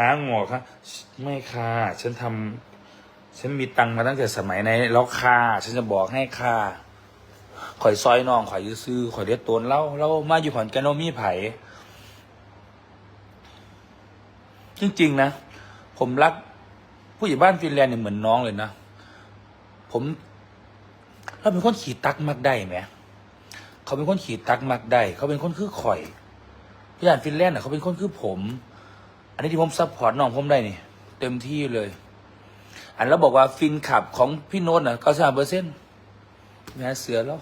อ้างหงอคะไม่ค่ะฉันทำฉันมีตังมาตั้งแต่สมัยไหนแล้วค่ะฉันจะบอกให้ค่ะข่อยซอยน้องข่อยซื้อข่อยเลี้ยดตนเล่าเรามาอยู่ขอนแก่นมีไผ่จริง ๆ นะ ผมรัก ผู้ใหญ่บ้านฟินแลนด์เนี่ยเหมือนน้องเลยนะ ผมเราเป็นคนขี่ตักมักได้ไหมเขาเป็นคนขี่ตักมักได้ เขาเป็นคนคือข่อยพี่ยานฟินแลนด์น่ะเขาเป็นคนคือผม อันนี้ที่ผมซัพพอร์ตน้องผมได้นี่ เต็มที่เลย อันแล้วบอกว่าฟินขับของพี่โน้ตน่ะเก้าสิบเปอร์เซ็นต์แม่เสือแล้ว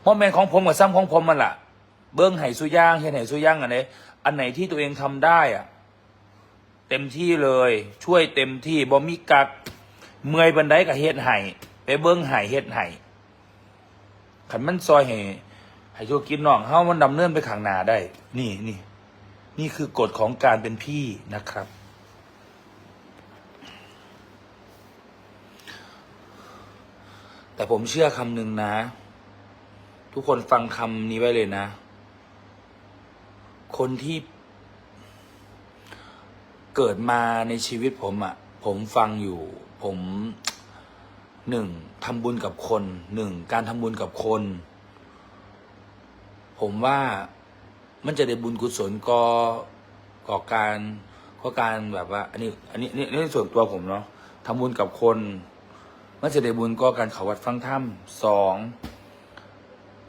เพราะแมนของผมกับซ้ำของผมมันล่ะ เบิ้งไห่สุย่างเห็นไห่สุย่างอันไหนอันไหนที่ตัวเองทำได้อะ เต็มที่เลย ช่วยเต็มที่บ่มีกักเมื่อยบันไดกับเฮ็ดไห่ไปเบิ้งไห่เฮ็ดไห่ขันมันซอยให้ให้ธุรกิจน้องเฮามันดำเนินไปข้างหน้าได้ นี่นี่ นี่คือกฎของการเป็นพี่นะครับ แต่ผมเชื่อคำหนึ่งนะ ทุกคนฟังคำนี้ไว้เลยนะ คนที่เกิดมาในชีวิตผมอะ่ะ ผมฟังอยู่ ผมหนึ่งทำบุญกับคนหนึ่งการทำบุญกับคน ผมว่า มันจะได้บุญกุศลก็ก่อการก็การแบบว่า อันนี้ อันนี้นี่นี่ส่วนตัวผมเนาะทำบุญกับคน มันจะได้บุญก็การเขาวัดฟังธรรมสอง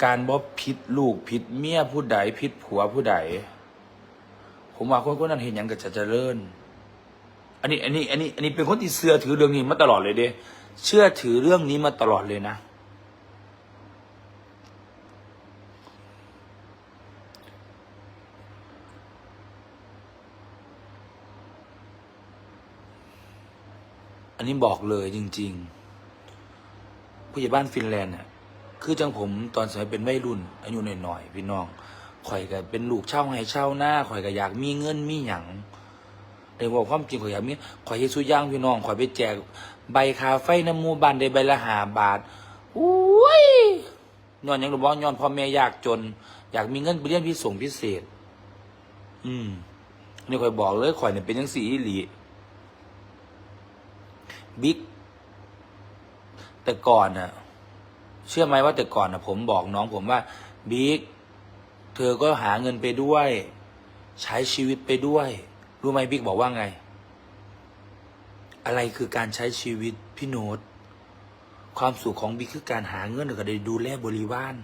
การบ่ผิดลูกผิดเมียผู้ใดผิดผัวผู้ใด ผมว่าคนคนนั้นเห็นอย่างก็จะเจริญ อันนี้ อันนี้ อันนี้ อันนี้เป็นคนที่เชื่อถือเรื่องนี้มาตลอดเลยเด้เชื่อถือเรื่องนี้มาตลอดเลยนะ นี้บอกเลยจริง ๆ ผู้ใหญ่บ้านฟินแลนด์น่ะคือจังผมตอนสมัยเป็นวัยรุ่น อายุหน่อยๆพี่น้องข่อยก็เป็นลูกเช่าให้เช่าหน้าข่อยก็อยากมีเงินมีหยังแต่บอกความจริงข่อยอยากมีข่อยเฮ็ดสุย่างพี่น้องข่อยไปแจกใบคาไฟน้ำมูบานได้ใบละหาบาทอุ้ยย้อนยังรู้บ่ย้อนพ่อแม่ยากจน อยากมีเงินไปเรียนพิเศษพิเศษ อืมนี่ข่อยบอกเลยข่อยเนี่ยเป็นจังสีอีหลี บิ๊กแต่ก่อนน่ะ เชื่อไหมว่าแต่ก่อนนะผมบอกน้องผมว่าบิ๊กเธอก็หาเงินไปด้วย ใช้ชีวิตไปด้วย รู้ไหมบิ๊กบอกว่าไง อะไรคือการใช้ชีวิตพี่โนตความสุขของบิ๊กคือการหาเงินแล้วก็ได้ดูแลบริวาร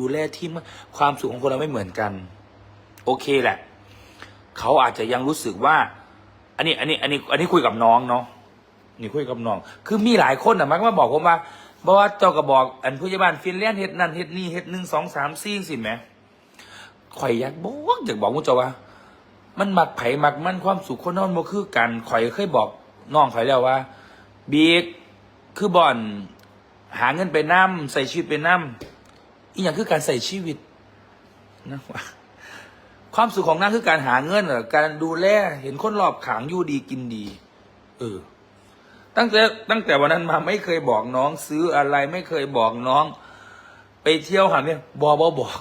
ดูแลที่มความสุขของคนเราไม่เหมือนกัน โอเคแหละ เขาอาจจะยังรู้สึกว่า อันนี้ อันนี้ อันนี้ อันนี้คุยกับน้องเนาะ นี่คุยกับน้อง คือมีหลายคนอะมักมาบอกผมว่าบอกว่าเจ้าก็บอก อันผู้ใหญ่บ้านฟินแลนด์เฮ็ดนั่นเฮ็ดนี่เฮ็ดหนึ่งสองสามสี่สิแหมข่อยอยากบอกอยากบอกมุเจ้าว่า มันมักไผมักมันความสุขคนนอนบ่คือกันข่อยเคยบอกน้องข่อยแล้วว่าบิ๊กคือบอนหาเงินไปน้ำใส่ชีวิตไปน้ำอีกอย่างคือการใส่ชีวิตนะว่าความสุขของนางคือการหาเงินหรอการดูแลเห็นคนรอบขางอยู่ดีกินดี เออ ตั้งแต่ตั้งแต่วันนั้นมาไม่เคยบอกน้อง ซื้ออะไรไม่เคยบอกน้อง ไปเที่ยวหาเนี่ยบอบอบอก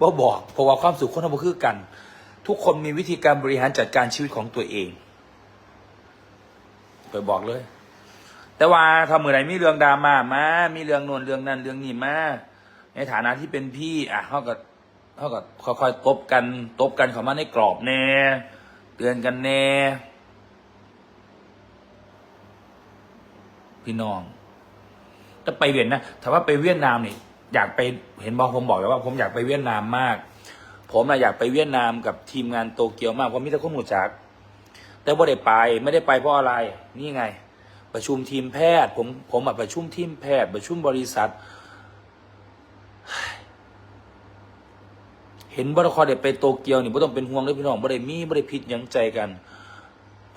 บอบอกเพราะว่าความสุขคนเราบ่คือกัน ทุกคนมีวิธีการบริหารจัดการชีวิตของตัวเองไปบอกเลย แต่ว่าถ้าเมื่อไหร่มีเรื่องดราม่ามามีเรื่องน่นเรื่องนั้นเรื่องนี้มาในฐานะที่เป็นพี่ อะเขาก็เขาก็ค่อยๆตบกันตบกันเข้ามาในกรอบแน่เตือนกันแน่ พี่น้องจะไปเวียดนะถามว่าไปเวียดนามนี่อยากไปเห็นบอกผมบอกแล้วว่า ผมอยากไปเวียดนามมาก ผมนะอยากไปเวียดนามกับทีมงานโตเกียวมากเพราะมีแต่คนหมู่จักแต่ว่าได้ไปไม่ได้ไปเพราะอะไร นี่ไง ประชุมทีมแพทย์ ผมผมมาประชุมทีมแพทย์ ประชุมบริษัท เห็นบริคอเด็ไปโตเกียวนี่ไม่ต้องเป็นห่วงเลยพี่น้องไม่ได้มีไม่ได้พิษยังใจกัน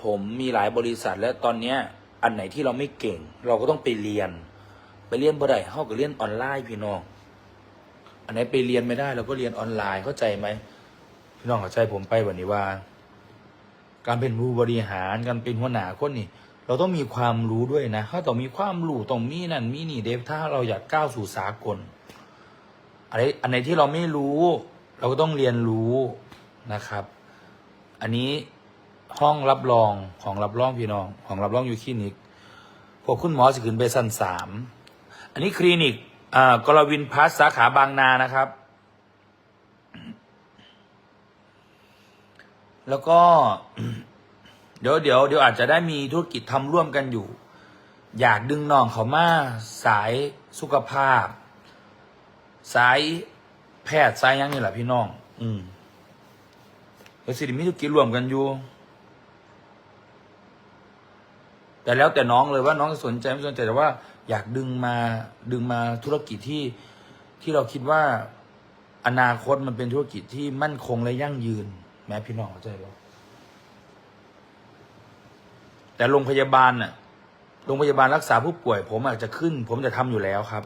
ผมมีหลายบริษัทและตอนเนี้ย อันไหนที่เราไม่เก่ง เราก็ต้องไปเรียน ไปเรียนบ่ได้เฮาก็เรียนออนไลน์พี่น้อง อันไหนไปเรียนไม่ได้ เราก็เรียนออนไลน์เข้าใจไหมพี่น้องเข้าใจผมไปวันนี้ว่า การเป็นผู้บริหารการเป็นหัวหน้าคนนี่ เราต้องมีความรู้ด้วยนะถ้าต้องมีความรู้ต้องมีนั่นมีนี่เดฟถ้าเราอยากก้าวสู่สากลอันไหนอันไหนที่เราไม่รู้ เราก็ต้องเรียนรู้นะครับ อันนี้ ห้องรับรองของรับรองพี่น้องของรับรองอยู่คลินิกพวกคุณหมอสิขึ้นไปสั้นสามอันนี้คลินิกอ่ากรวินพัสสาขาบางนานะครับ แล้วก็ เดี๋ยวเดี๋ยวเดี๋ยวอาจจะได้มีธุรกิจทำร่วมกันอยู่ อยากดึงน้องเขามาสายสุขภาพ สายแพทย์สายยังนี่แหละพี่น้อง อืมเดี๋ยวสิมีธุรกิจร่วมกันอยู่ แต่แล้วแต่น้องเลยว่าน้องจะสนใจไม่สนใจแต่ว่า อยากดึงมาดึงมาธุรกิจที่ที่เราคิดว่าอนาคตมันเป็นธุรกิจที่มั่นคงและยั่งยืน แม้พี่น้องเข้าใจปะแต่โรงพยาบาลน่ะโรงพยาบาลรักษาผู้ป่วย ผมอาจจะขึ้น ผมจะทำอยู่แล้วครับ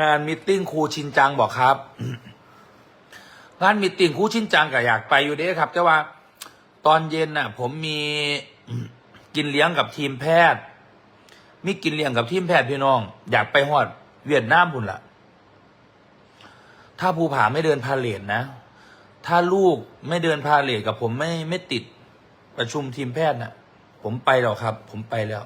งานมิทติ้งครูชินจังบอกครับ งานมิทติ้งครูชินจังก็อยากไปอยู่เด้ครับ แต่ว่า ตอนเย็นน่ะ ผมมีกินเลี้ยงกับทีมแพทย์ มีกินเลี้ยงกับทีมแพทย์พี่น้อง อยากไปฮอดเวียดนามพุ่นละถ้าภูผาไม่เดินพาเลทนะ ถ้าลูกไม่เดินพาเลทกับผมไม่ไม่ติดประชุมทีมแพทย์น่ะ ผมไปแล้วครับ ผมไปแล้ว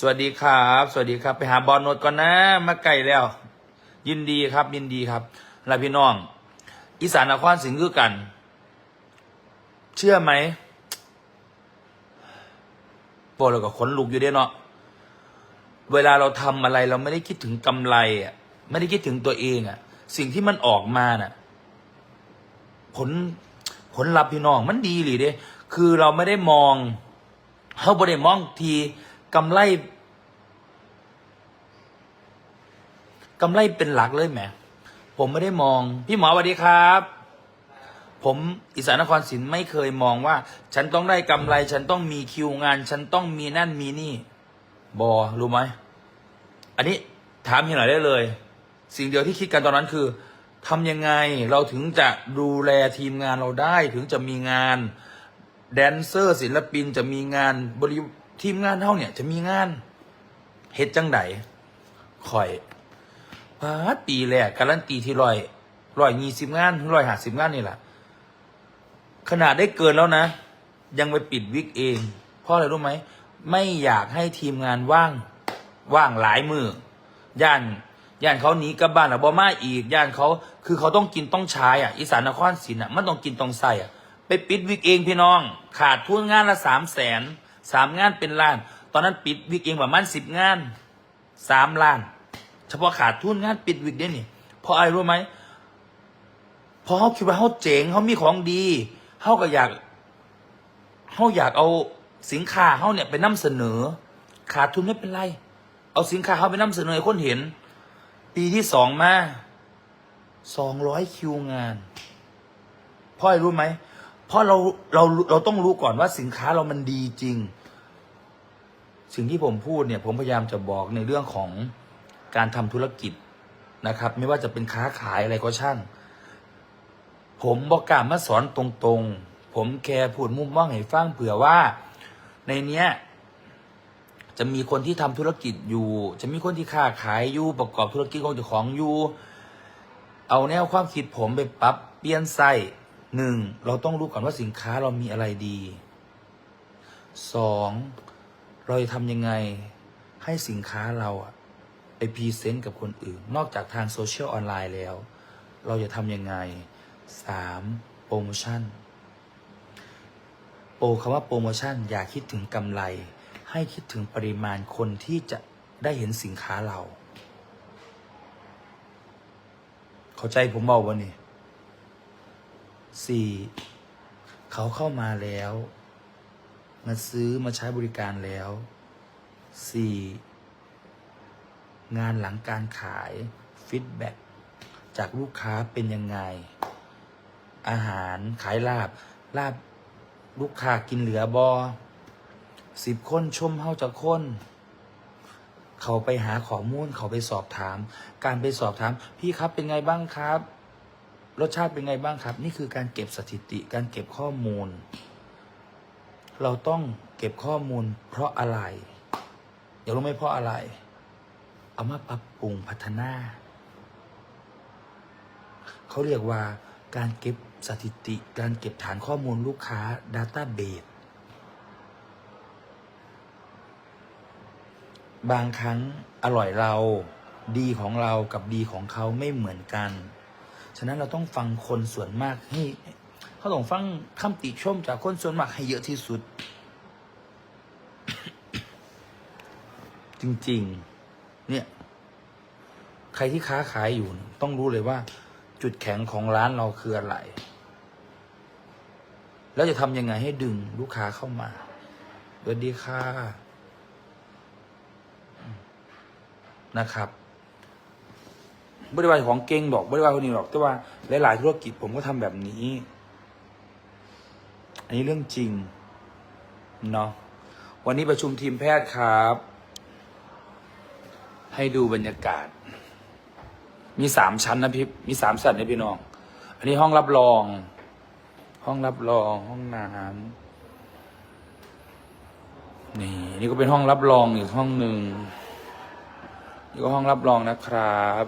สวัสดีครับ สวัสดีครับ ไปหาบอลโนดก่อนนะ มาไกลแล้ว ยินดีครับ ยินดีครับแล้วพี่น้อง อีสานนครสิงห์คือกัน เชื่อไหมพวกเราก็ขนลุกอยู่เด้เนาะเวลาเราทำอะไรเราไม่ได้คิดถึงกำไรอะ ไม่ได้คิดถึงตัวเองอะ สิ่งที่มันออกมาน่ะ ผลผลลัพธ์พี่น้องมันดีหรือเด้คือเราไม่ได้มองเขาไม่ได้มองที กำไรกำไรเป็นหลักเลยแหมผมไม่ได้มอง พี่หมอสวัสดีครับ ผมอิสานครศิลป์ไม่เคยมองว่า ฉันต้องได้กำไร ฉันต้องมีคิวงาน ฉันต้องมีนั่นมีนี่ บอรู้ไหมอันนี้ถามเฮียหน่อยได้เลย สิ่งเดียวที่คิดกันตอนนั้นคือทำยังไงเราถึงจะดูแลทีมงานเราได้ถึงจะมีงาน แดนเซอร์ศิลปินจะมีงานบริ ทีมงานเท่าเนี่ย จะมีงานเฮ็ดจังไดคอยพาปีแรกการันตีที่ร้อยร้อยยี่สิบงานร้อยห้าสิบงานนี่แหละขนาดได้เกินแล้วนะ ยังไปปิดวิกเอง เพราะอะไรรู้ไหม ไม่อยากให้ทีมงานว่างว่างหลายมือย่านย่านเขาหนีกลับบ้านอะบอมาอีกย่านเขาคือเขาต้องกินต้องใช้อะอีสานนครศรีอะมันต้องกินต้องใส่อะไปปิดวิกเองพี่น้อง ขาดทุนงานละสามแสน สามงานเป็นล้าน ตอนนั้นปิดวิกเองประมาณสิบงานสามล้าน เฉพาะขาดทุนงานปิดวิกเด้นี่เพราะอะไรรู้ไหมเพราะเขาคิดว่าเขาเจ๋งเขามีของดีเขาก็อยากเขาอยากเอาสินค้าเขาเนี่ยไปนำเสนอ ขาดทุนไม่เป็นไร เอาสินค้าเขาไปนำเสนอให้คนเห็น ปีที่สองมาสองร้อยคิวงานเพราะอะไรรู้ไหมเพราะเราเราเราต้องรู้ก่อนว่าสินค้าเรามันดีจริง สิ่งที่ผมพูดเนี่ยผมพยายามจะบอกในเรื่องของการทำธุรกิจนะครับ ไม่ว่าจะเป็นค้าขายอะไรก็ช่าง ผมบอกกล้ามาสอนตรงๆ ผมแค่พูดมุมมองให้ฟังเผื่อว่าในเนี้ยจะมีคนที่ทำธุรกิจอยู่ จะมีคนที่ค้าขายอยู่ประกอบธุรกิจของเจ้าของอยู่ เอาแนวความคิดผมไปปรับเปลี่ยนไส้หนึ่งเราต้องรู้ก่อนว่าสินค้าเรามีอะไรดีสอง เราจะทำยังไงให้สินค้าเราอะไปพรีเซนต์กับคนอื่น นอกจากทางโซเชียลออนไลน์แล้ว เราจะทำยังไงสามโปรโมชั่น โปรคำว่าโปรโมชั่นอย่าคิดถึงกำไร ให้คิดถึงปริมาณคนที่จะได้เห็นสินค้าเรา เข้าใจผมบอกว่านี่สี่เขาเข้ามาแล้ว มาซื้อมาใช้บริการแล้วสี่งานหลังการขายฟีดแบ็จากลูกค้าเป็นยังไง อาหารขายลาบลาบลูกค้ากินเหลือบอสิบคนชมเฮาจะคนเขาไปหาข้อมูลเขาไปสอบถาม การไปสอบถาม พี่ครับเป็นไงบ้างครับ รสชาติเป็นไงบ้างครับ นี่คือการเก็บสถิติ การเก็บข้อมูล เราต้องเก็บข้อมูลเพราะอะไรอยากรู้ไหมเพราะอะไร เอามาปรับปรุงพัฒนา เขาเรียกว่าการเก็บสถิติ การเก็บฐานข้อมูลลูกค้า Database บางครั้งอร่อยเราดีของเรากับดีของเขาไม่เหมือนกัน ฉะนั้นเราต้องฟังคนส่วนมากให้ เขาต้องฟังคำติชมจากคนส่วนมากให้เยอะที่สุด จริง ๆ เนี่ย ใครที่ค้าขายอยู่ ต้องรู้เลยว่า จุดแข็งของร้านเราคืออะไร แล้วจะทำยังไงให้ดึงลูกค้าเข้ามาสวัสดีค่ะนะครับบริวารของเก่งดอกบริวารคนนี้ดอก แต่ว่าหลาย ๆ ธุรกิจผมก็ทำแบบนี้ อันนี้เรื่องจริงเนาะวันนี้ประชุมทีมแพทย์ครับ ให้ดูบรรยากาศ มีสามชั้นนะพี่มีสามชั้นนะพี่น้อง อันนี้ห้องรับรอง ห้องรับรอง ห้องน้ำนี่ นี่ก็เป็นห้องรับรองอีกห้องหนึ่งนี่ก็ห้องรับรองนะครับ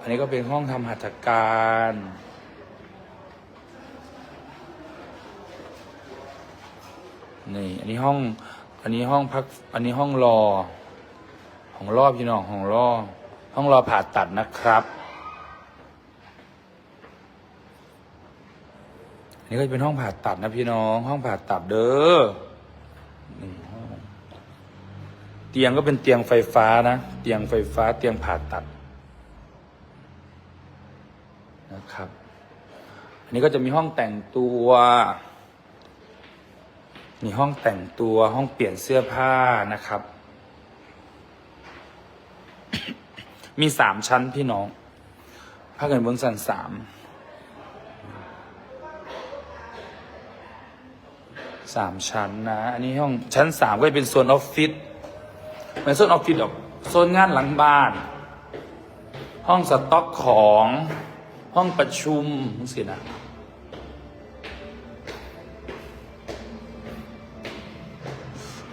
อันนี้ก็เป็นห้องทำหัตถการ นี่อันนี้ห้อง อันนี้ห้องพัก อันนี้ห้องรอ ห้องรอพี่น้องห้องรอ ห้องรอผ่าตัดนะครับ อันนี้ก็จะเป็นห้องผ่าตัดนะพี่น้อง ห้องผ่าตัดเด้อหนึ่งห้องเตียงก็เป็นเตียงไฟฟ้านะ เตียงไฟฟ้า เตียงผ่าตัดนะครับ อันนี้ก็จะมีห้องแต่งตัว มีห้องแต่งตัวห้องเปลี่ยนเสื้อผ้านะครับ มีสามชั้นพี่น้องภาเงินเบื้องสันสามสามชั้นนะ อันนี้ห้องชั้นสามก็จะเป็นโซนออฟฟิศเป็นโซนออฟฟิศแบบโซนงานหลังบ้าน ห้องสต็อกของห้องประชุมสินะ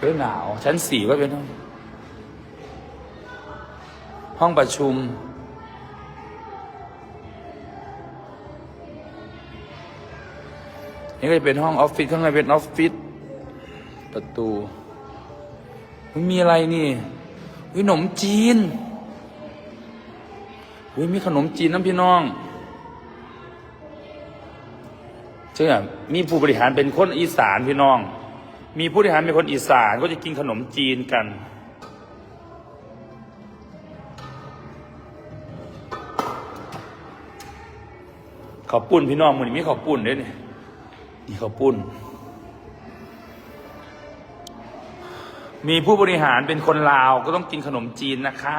เฮ้ยหนาว ชั้นสี่ก็เป็นห้องห้องประชุม นี่ก็จะเป็นห้องออฟฟิศข้างในเป็นออฟฟิศประตูมีอะไรนี่วิขนมจีนวิมีขนมจีนน้ำพี่น้องใช่ไหมมีผู้บริหารเป็นคนอีสานพี่น้อง มีผู้บริหารเป็นคนอีสานก็จะกินขนมจีนกันข้าวปุ้นพี่น้องมันมีข้าวปุ้นด้วยนี่นี่ข้าวปุ้นมีผู้บริหารเป็นคนลาวก็ต้องกินขนมจีนนะคะ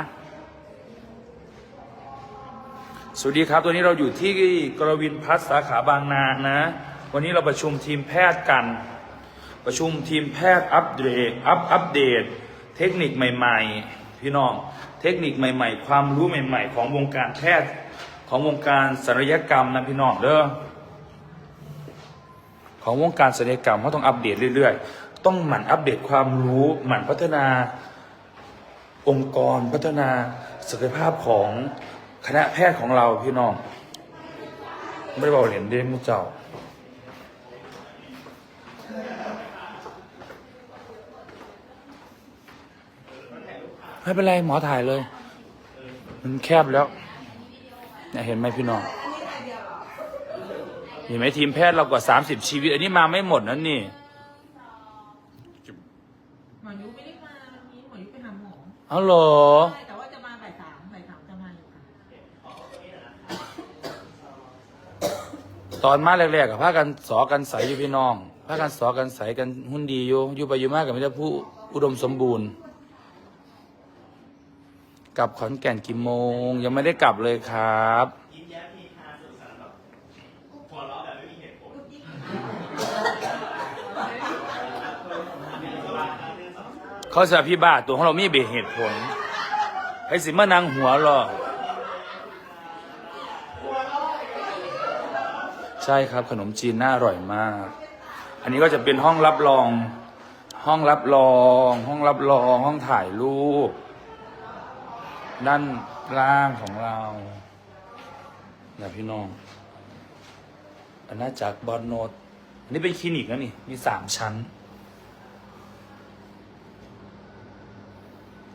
สวัสดีครับ ตัวนี้เราอยู่ที่กรวินพัฒน์สาขาบางนานะ วันนี้เราประชุมทีมแพทย์กัน ประชุมทีมแพทย์อัปเดตอัปอัปเดต เทคนิคใหม่ ๆ พี่น้อง เทคนิคใหม่ ๆ ความรู้ใหม่ ๆ ของวงการแพทย์ของวงการศัลยกรรมนะพี่น้องเด้อของวงการศัลยกรรมเขาต้องอัปเดตเรื่อย ๆ ต้องหมั่นอัปเดตความรู้หมั่นพัฒนา องค์กรพัฒนาศักยภาพของคณะแพทย์ของเราพี่น้องไม่ได้บอกเหรียญเด้มุเจ้า ไม่เป็นไรหมอถ่ายเลย มันแคบแล้วเนี่ยเห็นไหมพี่น้องเห็นไหมทีมแพทย์เรากว่าสามสิบชีวิต อันนี้มาไม่หมดนั่นนี่หมอยุไม่ได้มาวันนี้หมอยุไปหาหมอเอาเหรอใช่แต่ว่าจะมาบ่ายสามบ่ายสามจะมาอยู่ค่ะตอนมาแรกๆกับพากันสอกันใสอยู่พี่น้องพากันสอกันใสกันหุ่นดีอยู่อยู่ไปอยู่มากกับไม่ได้ผู้อุดมสมบูรณ์ กลับขอนแก่นกี่โมง ยังไม่ได้กลับเลยครับเขาสาพี่บ้าตัวของเรามีเบเหตุผลให้สิมานางหัวหรอใช่ครับขนมจีนน่าอร่อยมาก อันนี้ก็จะเป็นห้องรับรอง ห้องรับรอง ห้องรับรอง ห้องถ่ายรูป ด้านล่างของเราเนี่ยพี่น้องอันน่าจากบอลโนดอันนี้เป็นคลินิกนะนี่ มีสามชั้น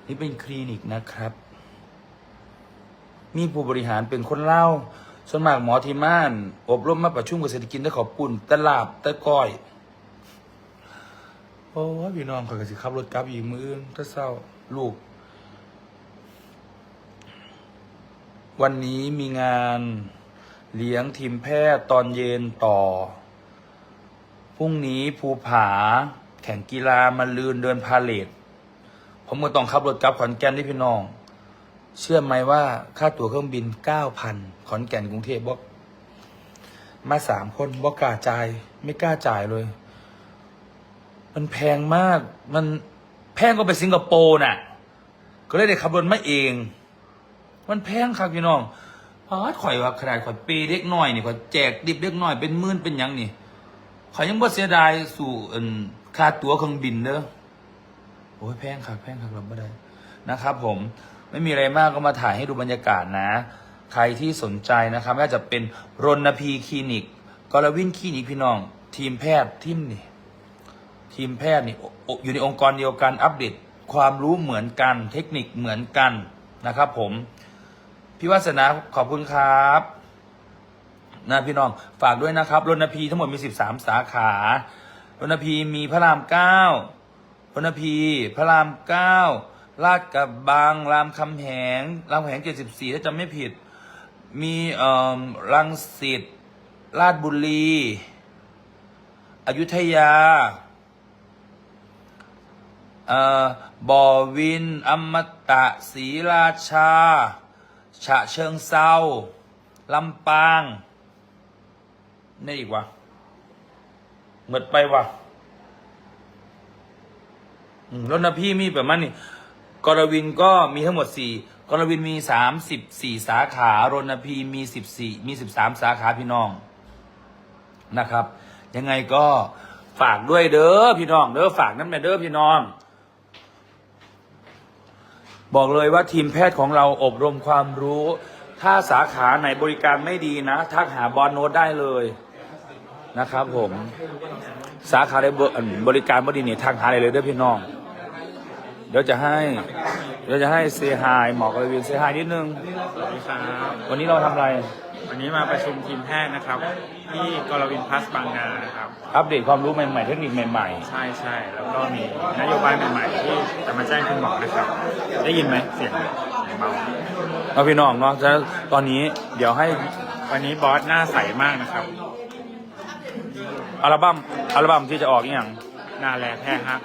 นี่เป็นคลินิกนะครับ มีผู้บริหารเป็นคนเล่าส่วนมากหมอที่ม่าน อบรมมาประชุมกับเศรษฐกิจได้ขอบปุ่นตลาบตะก้อยโอ้พี่น้องขอยก็สิขับรถกลับอีกมืออื่นถ้าเศร้าลูก วันนี้มีงานเลี้ยงทีมแพทย์ตอนเย็นต่อ พรุ่งนี้ภูผา แข่งกีฬามาลืนเดินพาเลทผมก็ต้องขับรถกลับขอนแก่นที่พี่น้อง เชื่อไหมว่าค่าตั๋วเครื่องบินเก้าพันขอนแก่นกรุงเทพบอกมาสามคนบอกกล้าจ่ายไม่กล้าจ่ายเลย มันแพงมาก มันแพงก็ไปสิงคโปร์น่ะ ก็เลยได้ขับรถมาเอง มันแพงครับพี่น้องพาดข่อยว่าขนาดข่อยปีเล็กน้อยนี่ข่อยแจกดิบเล็กน้อยเป็นหมื่นเป็นหยังนี่ข่อยยังบ่เสียดายสู่ค่าตั๋วเครื่องบินเด้อโอ้ยแพงครับแพงครับรับไม่ได้นะครับ ผมไม่มีอะไรมากก็มาถ่ายให้ดูบรรยากาศนะ ใครที่สนใจนะครับไม่าจะเป็นรณพีคลินิกกรวินคลินิกพี่น้อง ทีมแพทย์ทีมนี่ทีมแพทย์นี่ออยู่ในองค์กรเดียวกันอัปเดตความรู้เหมือนกัน เทคนิคเหมือนกันนะครับ ผม พี่วัฒนาขอบคุณครับนะพี่น้องฝากด้วยนะครับรณพีทั้งหมดมี 13 สาขารณพีมีพระรามเก้ารณพีพระรามเก้าลาดกระบังรามคำแหงรามคำแหง74ถ้าจำไม่ผิด มีเอ่อรังสิตลาดบุรีอยุธยาเอ่อบ่อวิน อมตะศรีราชา ฉะเชิงเซาลำปางนี่อีกวะหมดไปวะรถนะพี่มีแบบนั้นนี่กรวินก็มีทั้งหมดสี่กรวินมีสามสิบสี่สาขารณพีมีสิบสี่มีสิบสามสาขาพี่น้องนะครับ ยังไงก็ฝากด้วยเด้อพี่น้องเด้อฝากนั่นแม่เด้อพี่น้อง บอกเลยว่าทีมแพทย์ของเราอบรมความรู้ ถ้าสาขาไหนบริการไม่ดีนะ ทักหาบอลโนตได้เลยนะครับผม สาขาไดบบริการไม่ดีเนี่ยทักหาได้เลยเด้อพี่น้อง เดี๋ยวจะให้ เดี๋ยวจะให้เซฮายหมอกรวินเซฮายนิดนึง วันนี้เราทำอะไร วันนี้มาประชุมทีมแพทย์นะครับ ที่กรวินพลัสบางนานะครับ อัปเดตความรู้ใหม่ๆ เทคนิคใหม่ใช่ใช่แล้วก็มีนโยบายใหม่ๆที่จะมาแจ้งคุณหมอนะครับ ได้ยินไหมเสียงเบาๆเอาพี่น้องเนาะฉะนั้นตอนนี้เดี๋ยวให้วันนี้บอสหน้าใสมากนะครับ อัลบั้มอัลบั้มที่จะออกอหย่างหน้าแลแพ้ฮัก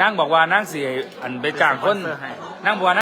นั่งบอกว่านั่งเสียอันไปจ้างคนสปอนเซอร์ให้นั่งบอกว่า